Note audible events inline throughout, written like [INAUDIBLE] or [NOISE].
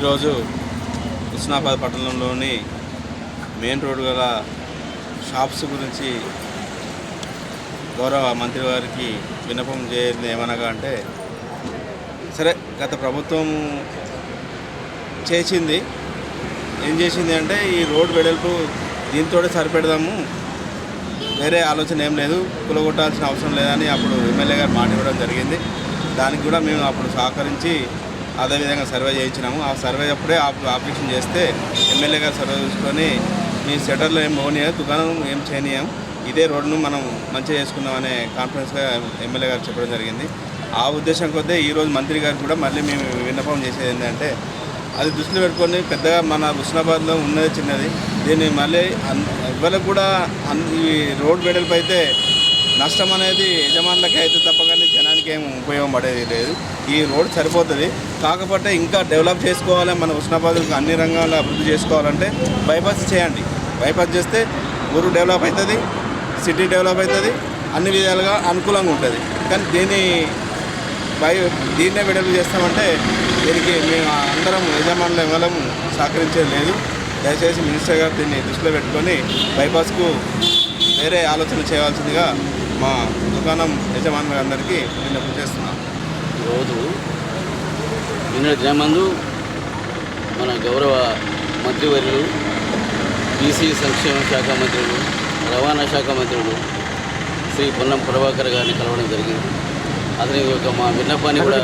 ఈరోజు హుస్నాబాద్ పట్టణంలోని main road గల షాప్స్ గురించి గౌరవ మంత్రి వారికి విన్నపం చేయండి ఏమనగా అంటే సరే గత ప్రభుత్వం చేసింది. ఏం చేసింది అంటే ఈ రోడ్ వెడల్పు దీంతో సరిపెడదాము. వేరే ఆలోచన ఏం లేదు. కులగొట్టాల్సిన అవసరం లేదని అప్పుడు ఎమ్మెల్యే గారు మాట ఇవ్వడం జరిగింది. దానికి కూడా మేము అప్పుడు సహకరించి అదేవిధంగా సర్వే చేయించినాము. ఆ సర్వే అప్పుడే ఆపరేషన్ చేస్తే ఎమ్మెల్యే గారు సర్వే చూసుకొని మీ షటర్లో ఏం పోనీయం దుకాణం ఏం చేయనీయం? ఇదే రోడ్డును మనం మంచిగా చేసుకుందాం అనే కాన్ఫిడెన్స్గా ఎమ్మెల్యే గారు చెప్పడం జరిగింది. ఆ ఉద్దేశం కొద్దీ ఈరోజు మంత్రి గారు కూడా మళ్ళీ మేము విన్నపం చేసేది ఏంటంటే అది దృష్టిలో పెట్టుకొని పెద్దగా మన హుస్నాబాద్లో ఉన్నది చిన్నది. దీన్ని మళ్ళీ ఎవరికి కూడా అన్ ఈ రోడ్ వెడల్పు అయితే నష్టం అనేది యజమానులకి అయితే తప్పక కానీ ఏం ఉపయోగం పడేది లేదు. ఈ రోడ్ సరిపోతుంది. కాకపోతే ఇంకా డెవలప్ చేసుకోవాలి మన ఉష్ణపాదులకు అన్ని రంగాల్లో అభివృద్ధి చేసుకోవాలంటే బైపాస్ చేయండి. బైపాస్ చేస్తే ఊరు డెవలప్ అవుతుంది సిటీ డెవలప్ అవుతుంది అన్ని విధాలుగా అనుకూలంగా ఉంటుంది. కానీ దీన్ని బై దీన్నే విడుదల చేస్తామంటే దీనికి మేము అందరం యజమానులు ఇవ్వడం సహకరించేది లేదు. దయచేసి మినిస్టర్ గారు దీన్ని దృష్టిలో పెట్టుకొని బైపాస్కు వేరే ఆలోచన చేయవలసిందిగా మా దుకాణం యజమానులందరికీ విన్నపం చేస్తున్నాం. రోజు నిన్న దినమందు మన గౌరవ మంత్రివర్యులు బీసీ సంక్షేమ శాఖ మంత్రులు రవాణా శాఖ మంత్రులు శ్రీ పొన్నం ప్రభాకర్ గారిని కలవడం జరిగింది. అతని యొక్క మా విన్నపాన్ని కూడా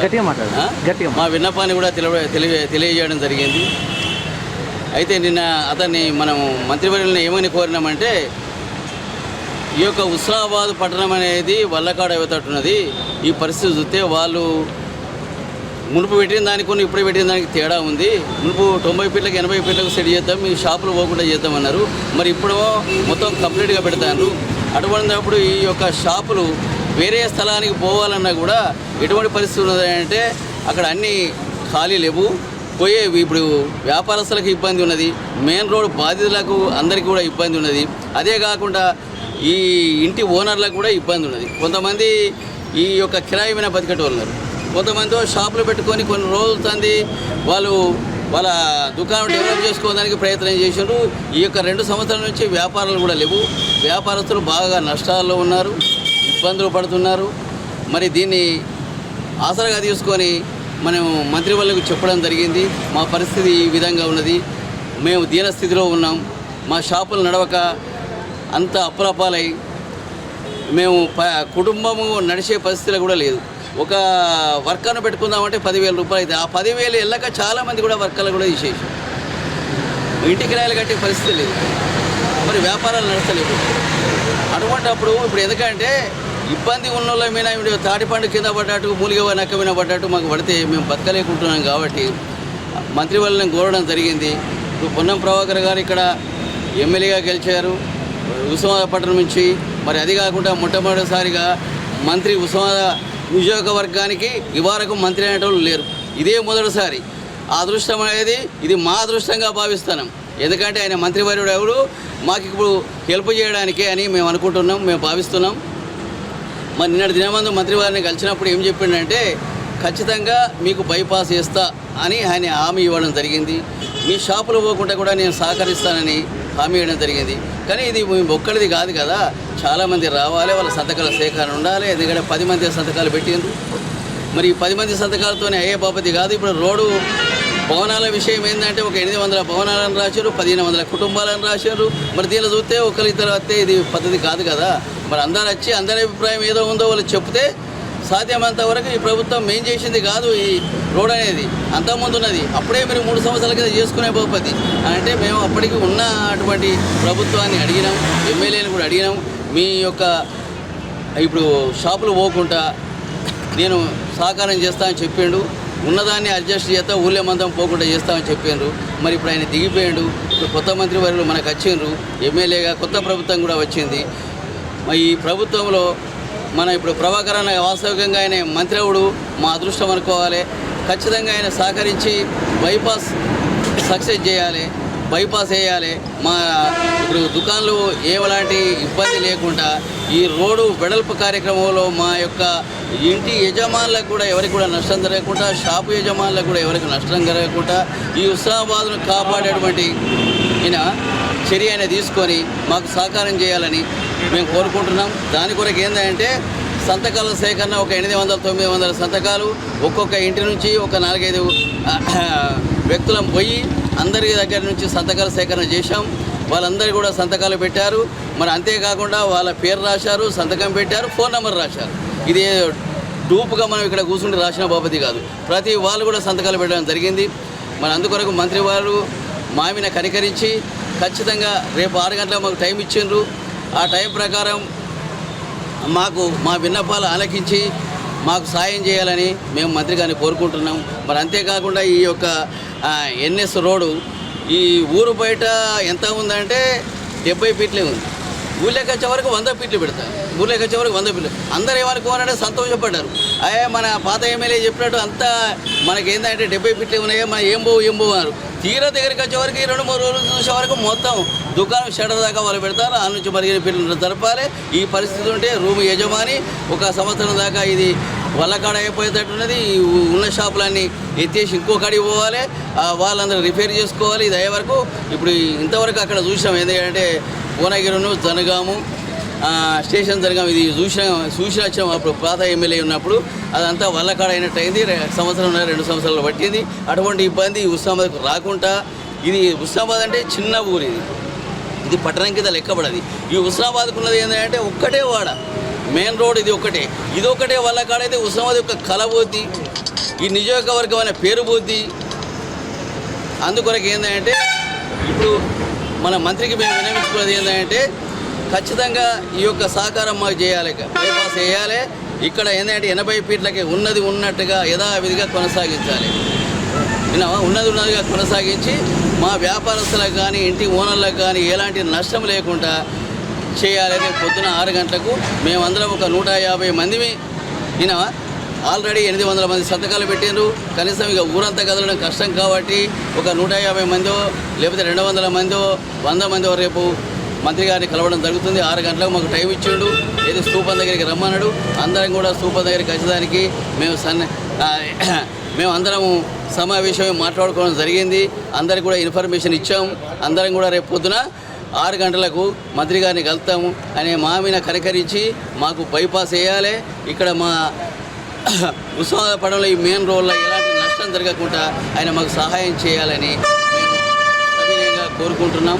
మా విన్నపాన్ని కూడా తెలియ తెలియ తెలియజేయడం జరిగింది. అయితే నిన్న అతన్ని మనం మంత్రివర్యులను ఏమని కోరినామంటే ఈ యొక్క హుస్నాబాద్ పట్టణం అనేది వల్లకాడ అవుతట్టున్నది ఈ పరిస్థితి చూస్తే వాళ్ళు మునుపు పెట్టిన దానికి కొన్ని ఇప్పుడు పెట్టిన దానికి తేడా ఉంది. మునుపు తొంభై ఫీట్లకు ఎనభై ఫీట్లకు సెట్ చేద్దాం ఈ షాపులు పోకుండా చేద్దామన్నారు. మరి ఇప్పుడు మొత్తం కంప్లీట్గా పెడతారు. అటువంటిప్పుడు ఈ యొక్క షాపులు వేరే స్థలానికి పోవాలన్నా కూడా ఎటువంటి పరిస్థితి ఉన్నది అంటే అక్కడ అన్నీ ఖాళీ లేవు. పోయే ఇప్పుడు వ్యాపారస్తులకు ఇబ్బంది ఉన్నది. మెయిన్ రోడ్ బాధితులకు అందరికీ కూడా ఇబ్బంది ఉన్నది. అదే కాకుండా ఈ ఇంటి ఓనర్లకు కూడా ఇబ్బంది ఉన్నది. కొంతమంది ఈ యొక్క కిరాయి మీద బతికేటోళ్ళు ఉన్నారు. కొంతమంది షాపులు పెట్టుకొని కొన్ని రోజులు తంది వాళ్ళు వాళ్ళ దుకాణం డెవలప్ చేసుకోవడానికి ప్రయత్నం చేశారు ఈ యొక్క రెండు సంవత్సరాల నుంచి వ్యాపారాలు కూడా లేవు. వ్యాపారస్తులు బాగా నష్టాల్లో ఉన్నారు ఇబ్బందులు పడుతున్నారు. మరి దీన్ని ఆసరాగా తీసుకొని మనం మంత్రి వాళ్ళకు చెప్పడం జరిగింది. మా పరిస్థితి ఈ విధంగా ఉన్నది. మేము దీనస్థితిలో ఉన్నాం. మా షాపులు నడవక అంత అప్రాపాలై మేము ప కుటుంబము నడిచే పరిస్థితిలో కూడా లేదు. ఒక వర్కర్ను పెట్టుకుందామంటే పదివేల రూపాయలు అయితే ఆ పదివేలు వెళ్ళక చాలామంది కూడా వర్కర్లు కూడా తీసేసి ఇంటి కిరాయిలు కట్టే పరిస్థితి లేదు. మరి వ్యాపారాలు నడచలేవు అటువంటి అప్పుడు ఇప్పుడు ఎందుకంటే ఇబ్బంది ఉన్న వాళ్ళ మీద తాటిపండు కింద పడ్డట్టు మూలిగ నక్క మీద పడ్డట్టు మాకు పడితే మేము బతకలేకుంటున్నాం కాబట్టి మంత్రి వాళ్ళని కోరడం జరిగింది. ఇప్పుడు పొన్నం ప్రభాకర్ గారు ఇక్కడ ఎమ్మెల్యేగా గెలిచారు. ఉస్మానాబాద్ నుంచి మరి అది కాకుండా మొట్టమొదటిసారిగా మంత్రి ఉస్మానాబాద్ నియోజకవర్గానికి ఇవరకు మంత్రి అనేటోళ్ళు లేరు. ఇదే మొదటిసారి. ఆ అదృష్టం అనేది ఇది మా అదృష్టంగా భావిస్తున్నాం. ఎందుకంటే ఆయన మంత్రివర్యుడు ఎవడు మాకు ఇప్పుడు హెల్ప్ చేయడానికే అని మేము అనుకుంటున్నాం మేము భావిస్తున్నాం. మరి నిన్నటి దినమందు మంత్రి వారిని కలిసినప్పుడు ఏం చెప్పిండంటే ఖచ్చితంగా మీకు బైపాస్ చేస్తా అని ఆయన హామీ ఇవ్వడం జరిగింది. మీ షాపులు పోకుండా కూడా నేను సహకరిస్తానని హామీ ఇవ్వడం జరిగింది. కానీ ఇది ఒక్కడిది కాదు కదా. చాలామంది రావాలి వాళ్ళ సంతకాల సేకరణ ఉండాలి ఎందుకంటే పది మంది సంతకాలు పెట్టిండ్రు. మరి ఈ పది మంది సంతకాలతోనే అయ్యే బాపతి కాదు. ఇప్పుడు రోడ్డు భవనాల విషయం ఏంటంటే ఒక ఎనిమిది వందల భవనాలను రాశారు పదిహేను వందల కుటుంబాలను రాశారు. మరి దీనిలో చూస్తే ఒకరిద్దరు వస్తే ఇది పద్ధతి కాదు కదా. మరి అందరు వచ్చి అందరి అభిప్రాయం ఏదో ఉందో వాళ్ళు చెప్తే సాధ్యమంత వరకు ఈ ప్రభుత్వం మేం చేసింది కాదు ఈ రోడ్ అనేది. అంతకుముందు ఉన్నది అప్పుడే మీరు మూడు సంవత్సరాల కింద చేసుకునే బహుపతి అంటే మేము అప్పటికి ఉన్న అటువంటి ప్రభుత్వాన్ని అడిగినాం ఎమ్మెల్యేని కూడా అడిగినాం. మీ యొక్క ఇప్పుడు షాపులు పోకుండా నేను సహకారం చేస్తా అని చెప్పిండు. ఉన్నదాన్ని అడ్జస్ట్ చేస్తా ఊళ్ళే మందం పోకుండా చేస్తామని చెప్పిండ్రు మరి ఇప్పుడు ఆయన దిగిపోయిండు. ఇప్పుడు కొత్త మంత్రి వర్యులు మనకు వచ్చిండ్రు. ఎమ్మెల్యేగా కొత్త ప్రభుత్వం కూడా వచ్చింది. ఈ ప్రభుత్వంలో మన ఇప్పుడు ప్రభాకర్ అన్న వాస్తవికంగా ఆయన మంత్రి అవుడు మా అదృష్టం అనుకోవాలి. ఖచ్చితంగా ఆయన సహకరించి బైపాస్ సక్సెస్ చేయాలి బైపాస్ వేయాలి. మా ఇప్పుడు దుకాణాలు ఏలాంటి ఇబ్బంది లేకుండా ఈ రోడ్డు వెడల్పు కార్యక్రమంలో మా యొక్క ఇంటి యజమానులకు కూడా ఎవరికి కూడా నష్టం జరగకుండా షాపు యజమానులకు కూడా ఎవరికి నష్టం జరగకుండా ఈ హుస్నాబాద్ను కాపాడేటువంటి ఈయన చర్య తీసుకొని మాకు సహకారం చేయాలని మేము కోరుకుంటున్నాం. దాని కొరకు ఏంటంటే సంతకాల సేకరణ ఒక ఎనిమిది వందల తొమ్మిది వందల సంతకాలు ఒక్కొక్క ఇంటి నుంచి ఒక నాలుగైదు వ్యక్తులం పోయి అందరి దగ్గర నుంచి సంతకాల సేకరణ చేశాం. వాళ్ళందరూ కూడా సంతకాలు పెట్టారు. మరి అంతేకాకుండా వాళ్ళ పేరు రాశారు సంతకం పెట్టారు ఫోన్ నెంబర్ రాశారు. ఇది డూపుగా మనం ఇక్కడ కూర్చుంటే రాసిన బాపతి కాదు. ప్రతి వాళ్ళు కూడా సంతకాలు పెట్టడం జరిగింది. మరి అందుకొరకు మంత్రి వారు మామిన కనికరించి ఖచ్చితంగా రేపు ఆరు గంటల మాకు టైం ఇచ్చిండ్రు. ఆ టైం ప్రకారం మాకు మా విన్నపాలు ఆలకించి మాకు సాయం చేయాలని మేము మంత్రి గారిని కోరుకుంటున్నాం. మరి అంతేకాకుండా ఈ యొక్క ఎన్ఎస్ రోడ్డు ఈ ఊరు బయట ఎంత ఉందంటే డెబ్బై ఫీట్లే ఉంది. ఊళ్ళోకి వచ్చే వరకు వంద ఫీట్లు పెడతారు ఊళ్ళోకి వచ్చే వరకు వంద ఫీట్లు. అందరూ ఏమనుకోవాలంటే సంతోషపడ్డారు అయ్యే మన పాత ఎమ్మెల్యే చెప్పినట్టు అంతా మనకి ఏంటంటే డెబ్బై ఫీట్లు ఉన్నాయో మన ఏం పోవు ఏం పోవు అన్నారు. తీరా దగ్గరికి వచ్చే వరకు రెండు మూడు రోజులు చూసే వరకు మొత్తం దుకాణం షటర్ దాకా వాళ్ళు పెడతారు. ఆ నుంచి పదిహేను ఫీట్లు జరపాలి. ఈ పరిస్థితి ఉంటే రూమ్ యజమాని ఒక సంవత్సరం దాకా ఇది వల్లకాడ అయిపోయేటట్టున్నది. ఈ ఉన్న షాపులన్నీ ఎత్తేసి ఇంకో కాడికి పోవాలి. వాళ్ళందరూ రిపేర్ చేసుకోవాలి. ఇది అయ్యే వరకు ఇప్పుడు ఇంతవరకు అక్కడ చూసాం ఏంటంటే భువనగిరిను జనగాము స్టేషన్ జనగాము ఇది చూసిన చూసి వచ్చాం అప్పుడు పాత ఎమ్మెల్యే ఉన్నప్పుడు అదంతా వల్లకాడ కాడ అయింది సంవత్సరం రెండు సంవత్సరాలు పట్టింది. అటువంటి ఇబ్బంది ఉస్మాబాద్కు రాకుండా ఇది ఉస్మాబాద్ అంటే చిన్న ఊరు ఇది. ఇది పట్టణం కింద లెక్కబడది ఈ హుస్నాబాద్కు ఉన్నది ఏంటంటే ఒక్కటే వాడ. మెయిన్ రోడ్ ఇది ఒకటే ఇది ఒకటే వల్ల కాడైతే హుస్నాబాద్ యొక్క కళ ఈ నియోజకవర్గం అనే పేరు పోద్ది అందుకొరకు ఏంటంటే ఇప్పుడు మన మంత్రికి మేము వినమించుకున్నది ఏంటంటే ఖచ్చితంగా ఈ యొక్క సహకారం మాకు చేయాలి బైపాస్ చేయాలి ఇక్కడ ఏంటంటే ఎనభై ఫీట్లకి ఉన్నది ఉన్నట్టుగా యథావిధిగా కొనసాగించాలి. విన్నావా? ఉన్నది ఉన్నదిగా కొనసాగించి మా వ్యాపారస్తులకు కానీ ఇంటి ఓనర్లకు కానీ ఎలాంటి నష్టం లేకుండా చేయాలని పొద్దున ఆరు గంటలకు మేమందరం ఒక నూట యాభై మందిమి వినవా ఆల్రెడీ ఎనిమిది వందల మంది సంతకాలు పెట్టారు కనీసం ఇక ఊరంతా కదలడం కష్టం కాబట్టి ఒక నూట యాభై మందో లేకపోతే రెండు వందల మందో వంద మందో రేపు మంత్రి గారిని కలవడం జరుగుతుంది. ఆరు గంటలకు మాకు టైం ఇచ్చిండు. ఏది స్థూపం దగ్గరికి రమ్మన్నాడు. అందరం కూడా స్థూపం దగ్గరికి వచ్చేదానికి మేము సన్న [COUGHS] మేము అందరము సమావేశం మాట్లాడుకోవడం జరిగింది. అందరికి కూడా ఇన్ఫర్మేషన్ ఇచ్చాము అందరం కూడా రేపు పొద్దున ఆరు గంటలకు మంత్రి గారిని కలుతాము అనే మామిన కనికరించి మాకు బైపాస్ వేయాలి. ఇక్కడ మా [COUGHS] ఉత్సాహపడంలో ఈ మెయిన్ రోడ్లో ఎలాంటి నష్టం జరగకుండా ఆయన మాకు సహాయం చేయాలని కోరుకుంటున్నాం.